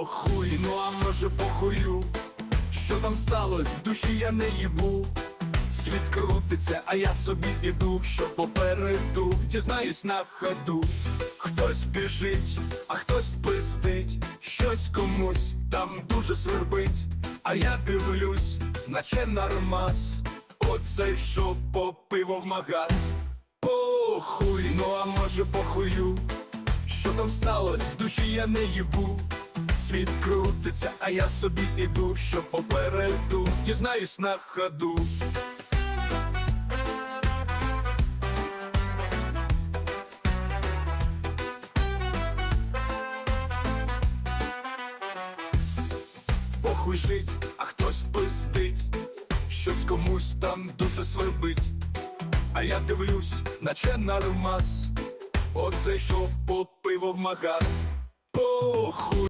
Похуй, ну а може похую, що там сталося, в душі я не їбу. Світ крутиться, а я собі іду, що попереду, дізнаюсь на ходу. Хтось біжить, а хтось пиздить, щось комусь там дуже свербить, а я дивлюсь, наче нормас. Оце йшов по пиво в магаз. Похуй, ну а може похую, що там сталося, в душі я не їбу. Світ крутиться, а я собі іду, що попереду, дізнаюсь на ходу. Похуй жить, а хтось пиздить, щось комусь там дуже свербить. А я дивлюсь, наче нормас. Оце йшов по пиво в магаз. Похуй.